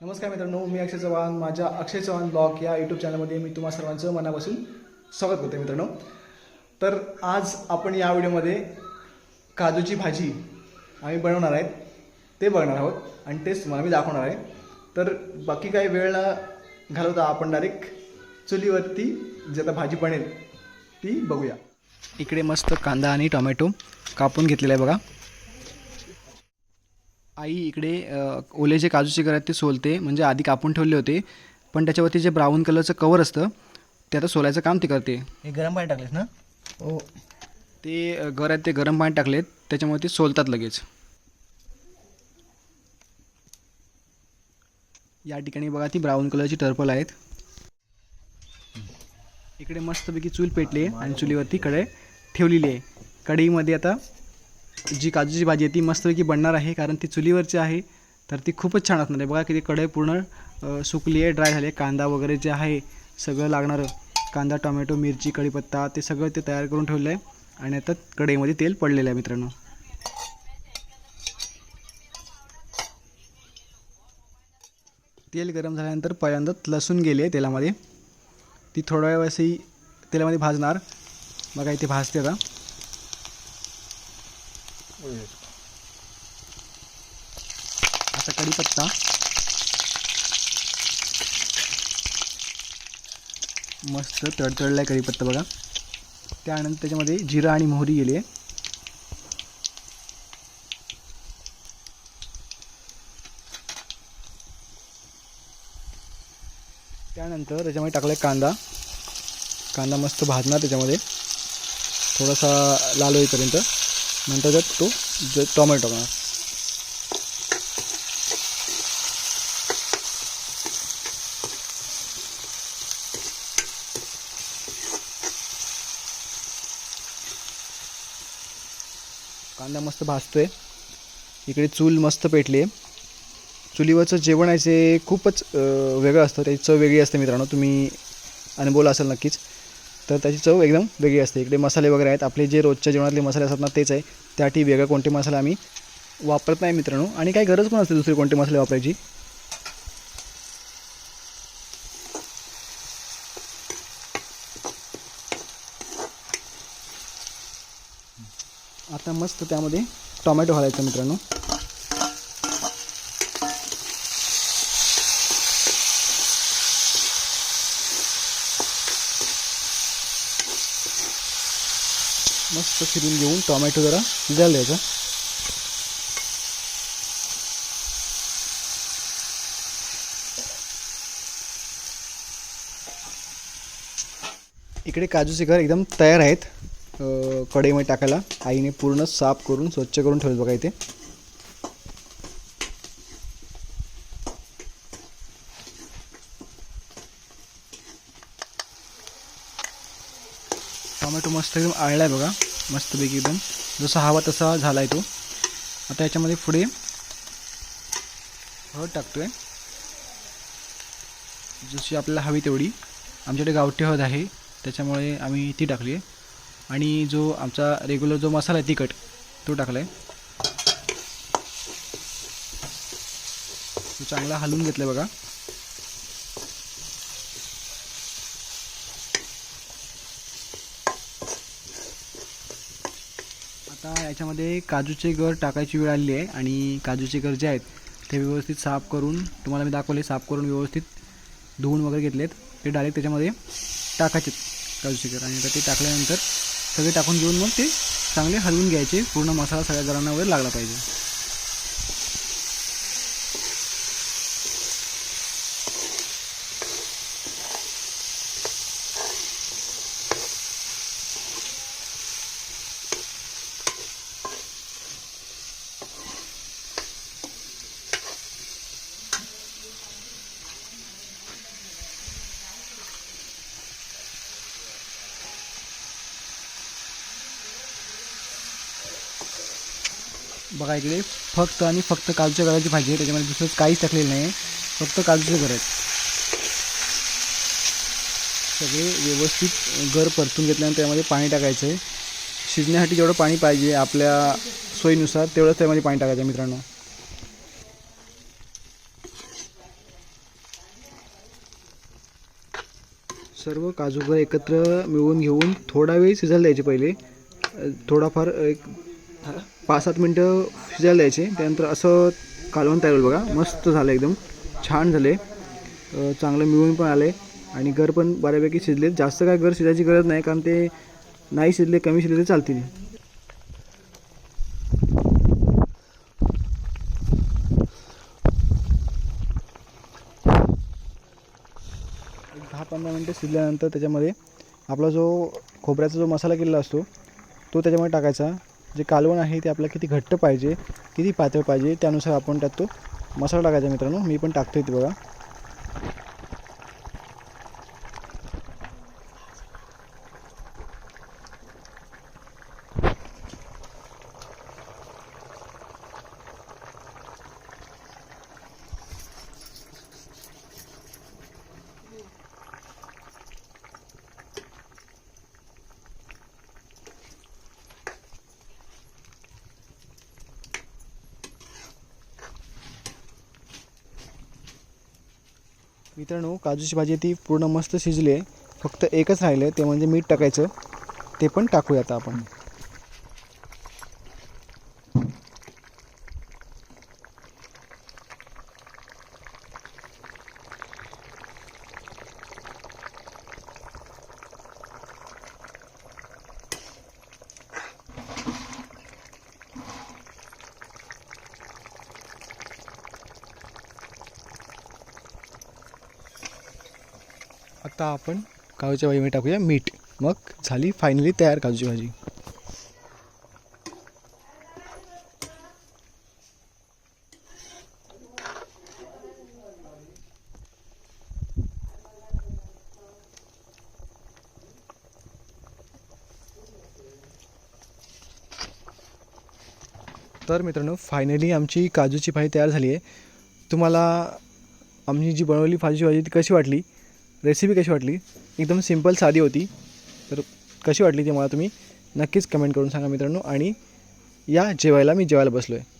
नमस्कार मित्रांनो मी अक्षय चव्हाण माझ्या अक्षय चव्हाण ब्लॉग या यूट्यूब चॅनलमध्ये मी तुम्हा सर्वांचं मनापासून स्वागत करतो मित्रांनो. तर आज आपण या व्हिडिओमध्ये काजूची भाजी आम्ही बनवणार आहेत. ते बघणार आहोत आणि तेच तुम्हाला मी दाखवणार आहे. तर बाकी काही वेळ न घालवता आपण डायरेक्ट चुलीवरती जे आता भाजी बनेल ती बघूया. इकडे मस्त कांदा आणि टोमॅटो कापून घेतलेला आहे बघा. आई इकडे ओले जे काजूचे गर आहेत ते सोलते. म्हणजे आधी कापून ठेवले होते. पण त्याच्यावरती जे ब्राऊन कलरचं कवर असतं ते आता सोलायचं काम ती करते. हे गरम पाणी टाकलेस ना? हो. ते गर आहेत ते गरम पाणी टाकलेत. त्याच्यामुळे ते सोलतात लगेच. या ठिकाणी बघा ती ब्राऊन कलरची टर्पल आहेत. इकडे मस्तपैकी चूल पेटली आहे आणि चुलीवरती कढई ठेवलेली आहे. कढईमध्ये आता जी काजूची भाजी आहे ती मस्तपैकी बनणार आहे कारण ती चुलीवरची आहे. तर ती खूपच छान असणार आहे. बघा किती कढई पूर्ण सुकली आहे ड्राय झाली आहे. कांदा वगैरे जे आहे सगळं लागणारं. कांदा टोमॅटो मिरची कढीपत्ता ते सगळं ते तयार करून ठेवलं आहे आणि आता कढईमध्ये तेल पडलेलं आहे मित्रांनो. तेल गरम झाल्यानंतर पहिल्यांदा लसूण गेले तेलामध्ये. ती थोड्या वेळ तेलामध्ये भाजणार. बघा इथे भाजते आता. आता कढीपत्ता. मस्त तडतडला आहे कढीपत्ता बघा. त्यानंतर त्याच्यामध्ये जिरा आणि मोहरी गेली आहे. त्यानंतर त्याच्यामध्ये टाकला आहे कांदा. कांदा मस्त भाजणार त्याच्यामध्ये. थोडासा लाल होईपर्यंत. नंतर त्यात तो ज टोमॅटो टाकणार. कांदा मस्त भाजतोय. इकडे चूल मस्त पेटली आहे चुलीवरचं जेवण आहे ते खूपच वेगळं असतं. त्याची चव वेगळी असते मित्रांनो. तुम्ही अनुभवला असेल नक्कीच. तर त्याची चव एकदम वेगळी असते. इकडे मसाले वगैरे आहेत. आपले जे रोजच्या जेवणातले मसाले असतात ना तेच आहे. त्यासाठी वेगळं कोणते मसाले आम्ही वापरत नाही मित्रांनो. आणि काही गरज पण असते दुसरे कोणते मसाले वापरायची. आता मस्त त्यामध्ये टोमॅटो घालायचा मित्रांनो. मस्त फिरून घेऊन टोमॅटो जरा शिजायला द्यायचा इकडे काजूचे घर एकदम तयार आहेत. कडेमध्ये कढईमध्ये टाकायला. आईने पूर्ण साफ करून स्वच्छ करून ठेवलं बघा इथे. टोमॅटो मस्त एकदम आळला आहे बघा. मस्तपैकी एकदम. जसा हवा तसा झाला आहे तो. आता याच्यामध्ये पुढे हळद टाकतोय. जशी आपल्याला हवी तेवढी. आमच्याकडे गावठी हळद आहे. त्याच्यामुळे आम्ही ती टाकली आहे. आणि जो आमचा रेग्युलर जो मसाला आहे तिखट तो टाकला आहे तो चांगला हलवून घेतला आहे बघा. आता याच्यामध्ये काजूचे गर टाकायची वेळ आलेली आहे आणि काजूचे गर जे आहेत ते व्यवस्थित साफ करून तुम्हाला मी दाखवले साफ करून व्यवस्थित धुवून वगैरे घेतलेत. ते डायरेक्ट त्याच्यामध्ये टाकायचे काजूचे गर. आणि आता ते टाकल्यानंतर सगळे टाकून घेऊन मग ते चांगले हलवून घ्यायचे. पूर्ण मसाला सगळ्या गरांना वगैरे लागला पाहिजे. बघा इकडे फक्त आणि फक्त काजूच्या घराची भाजी आहे त्याच्यामध्ये दुसरंच काहीच टाकलेलं नाही फक्त काजूचे गरज सगळे व्यवस्थित गर परतून घेतल्यानंतर त्यामध्ये पाणी टाकायचं आहे. शिजण्यासाठी जेवढं पाणी पाहिजे आपल्या सोयीनुसार तेवढंच त्यामध्ये पाणी टाकायचं आहे मित्रांनो. सर्व काजूगर एकत्र मिळवून घेऊन थोडा वेळ शिजायला द्यायचे पहिले. थोडाफार एक पाच सात मिनटं शिजायला द्यायचे. त्यानंतर असं कालवण तयार होईल बघा. मस्त झालं एकदम. छान झाले. चांगलं मिळून पण आले. आणि घर पण बऱ्यापैकी शिजले जास्त काय घर शिजायची गरज नाही कारण ते नाही शिजले कमी शिजले तर चालतील. दहा पंधरा मिनटं शिजल्यानंतर त्याच्यामध्ये आपला जो खोबऱ्याचा जो मसाला केलेला असतो तो त्याच्यामध्ये टाकायचा. जे कालवण आहे ते आपल्याला किती घट्ट पाहिजे किती पातळ पाहिजे त्यानुसार आपण त्यात तो मसाला टाकायचा मित्रांनो. मी पण टाकतो इथे बघा. मित्रांनो काजूची भाजी ती पूर्ण मस्त शिजली आहे. फक्त एकच राहिलं आहे ते म्हणजे मीठ टाकायचं. ते पण टाकूया आता आपण. आता आपण काजूच्या भाजीमध्ये टाकूया मीठ. मग झाली फायनली तयार काजूची भाजी. तर मित्रांनो फायनली आमची काजूची भाजी तयार झाली आहे. तुम्हाला आम्ही जी बनवली काजूची भाजी ती कशी वाटली? रेसिपी कशी वाटली? एकदम सिंपल साधी होती. तर कशी वाटली ती मला तुम्ही नक्कीच कमेंट करून सांगा मित्रांनो. आणि या जेवायला मी जेवायला बसलो आहे